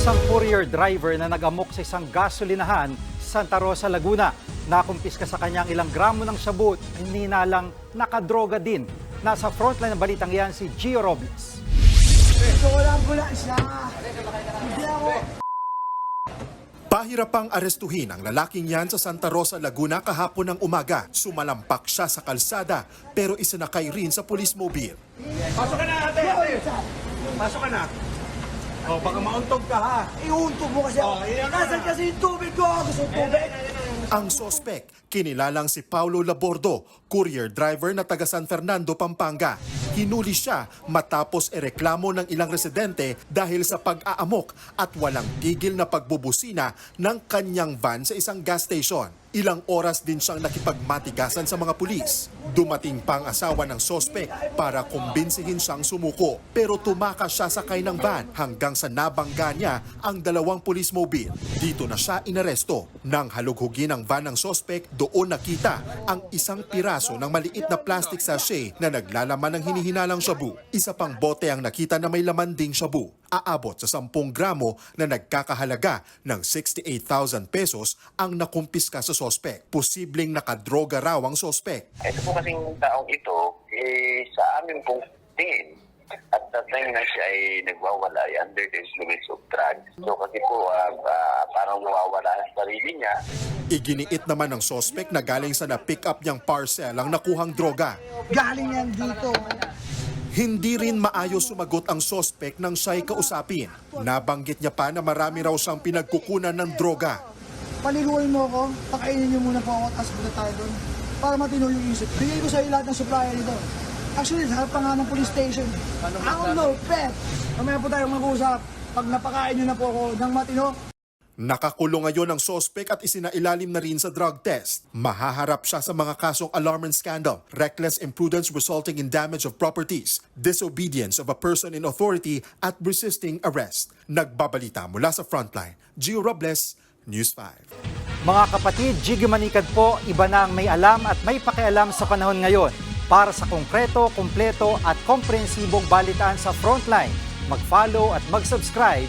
isang courier driver na nagamok sa isang gasolinahan sa Santa Rosa, Laguna. Nakumpiska sa kanyang ilang gramo ng shabu at hindi na lang nakadroga din. Nasa frontline ng balitang yan si Gio Robles. Ambulansya. Hindi ako. Pahirapang arestuhin ang lalaking yan sa Santa Rosa, Laguna kahapon ng umaga. Sumalampak siya sa kalsada pero isinakay rin sa police mobile. Pasok ka na ate. Pasok ka na. Oh, baka mauntog ka ha. Iuntog mo kasi ako. Oh, na. Nasaan kasi yung tubig ko? Gusto yung tubig? Ang sospek, kinilalang si Paulo Labordo, courier driver na taga San Fernando, Pampanga. Hinuli siya matapos ereklamo ng ilang residente dahil sa pag-aamok at walang tigil na pagbubusina ng kanyang van sa isang gas station. Ilang oras din siyang nakipagmatigasan sa mga pulis. Dumating pa ang asawa ng sospek para kumbinsihin siyang sumuko. Pero tumakas siya sakay ng van hanggang sa nabangga niya ang dalawang police mobile. Dito na siya inaresto. Nang halughugin ang van ng sospek, doon nakita ang isang piraso ng maliit na plastic sachet na naglalaman ng hinihinalang shabu. Isa pang bote ang nakita na may laman ding shabu. Aabot sa 10 gramo na nagkakahalaga ng 68,000 pesos ang nakumpiska sa sospek. Posibleng nakadroga raw ang sospek. Ito po kasing taong ito, eh, sa amin pong tingin, at the time na siya ay nagwawala ay under the influence of drugs. So kasi po, ah, ah, parang nawawala ang sarili niya. Iginiit naman ng sospek na galing sa na-pick up niyang parcel ang nakuhang droga. Galing yan dito. Hindi rin maayos sumagot ang sospek nang siya'y kausapin. Nabanggit niya pa na marami raw siyang pinagkukunan ng droga. Paliguan mo ako. Pakainin niyo muna po ako. Tapos punta tayo doon. Para matino yung isip. Bigay ko sa iyo lahat ng supplier nito. Actually, sa harap pa nga ng police station. Ako no, pet. Mamaya po tayo mag-usap. Pag napakain niyo na po ako ng matino, Nakakulong ngayon ang sospek at isinailalim na rin sa drug test. Mahaharap siya sa mga kasong alarm and scandal, reckless imprudence resulting in damage of properties, disobedience of a person in authority at resisting arrest. Nagbabalita mula sa frontline. Gio Robles, News 5. Mga kapatid, Jiggy Manikad po, iba na ang may alam at may pakialam sa panahon ngayon. Para sa konkreto, kumpleto at komprehensibong balitaan sa Frontline, mag-follow at mag-subscribe